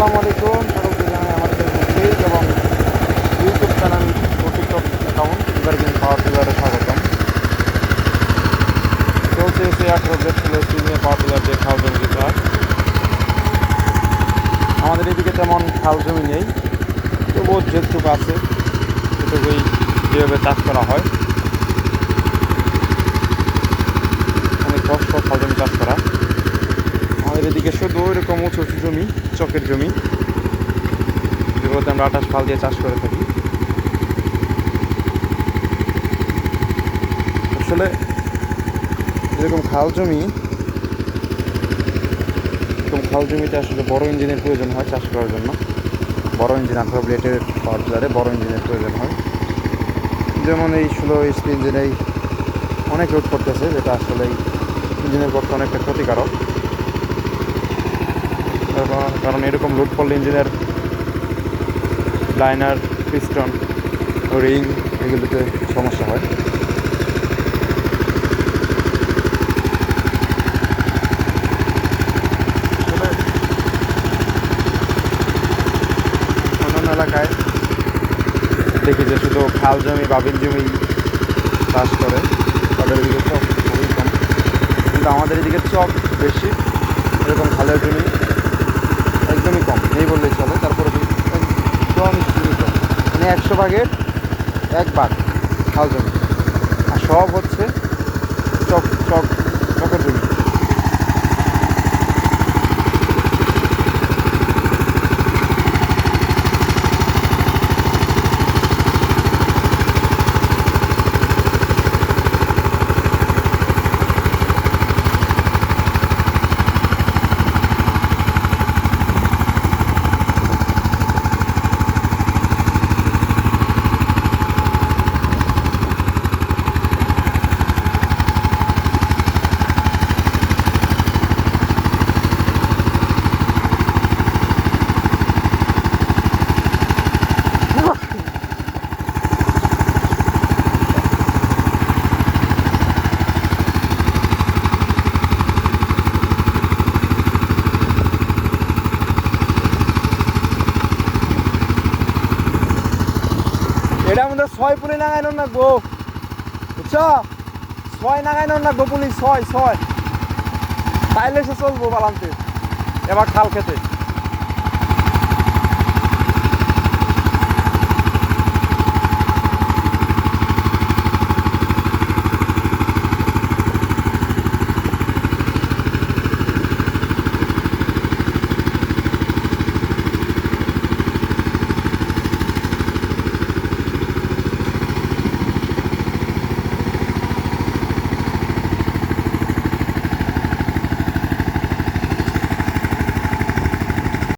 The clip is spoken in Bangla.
আসসালামু আলাইকুম। সকলকে জানাই আমাদের পেজ এবং ইউটিউব চ্যানেল ও টিকটক অ্যাকাউন্ট ইভারগ্রিন পাওয়ার টিলারে স্বাগতম। চলছে এসে আঠারো ছিল সিনিয়র পাওয়ার টিলার দিয়ে খাল জমি চাষ আমাদের এদিকে তেমন খাল জমি নেই, তবুও যেটুকু আছে সেটুকুই যেভাবে চাষ করা হয় অনেক কষ্ট খাল জমি চাষ করা আমাদের এদিকে শুধু এরকম উঁচু উঁচু জমি, চকের জমি, যেগুলোতে আমরা আটাশ ফাল দিয়ে চাষ করে থাকি। আসলে এরকম খাল জমি, এরকম খাল জমিতে আসলে বড় ইঞ্জিনের প্রয়োজন হয় চাষ করার জন্য। বড় ইঞ্জিন আঠারো ব্লেটের পাওয়ার টিলারে বড় ইঞ্জিনের প্রয়োজন হয়। যেমন এই ষোলো এইচপি ইঞ্জিনেই অনেক লোড করতেছে, যেটা আসলে ইঞ্জিনের পক্ষে অনেকটা ক্ষতিকারক। কারণ- এরকম লোড করলে ইঞ্জিনের লাইনার পিস্টন রিং এগুলোতে সমস্যা হয়। এলাকায় দেখি যে শুধু খাল জমি, বাবিল জমি চাষ করে, তাদের এদিকে চক খুবই কম। কিন্তু আমাদের এদিকে চক বেশি, এরকম খালের জমি একদমই কম নেই বললেই চলে। তারপরে একদম মানে একশো ভাগের এক ভাগ থাউজেন্ড আর সব হচ্ছে চক চক চকের জমি এটা আমাদের ছয় পুলি নাগাইন রাখব বুঝছ? ছয় নাগাইন রাখব পুলি, ছয় ছয়। তাইলে সে চলবো বালান্তে এবার খাল খেতে।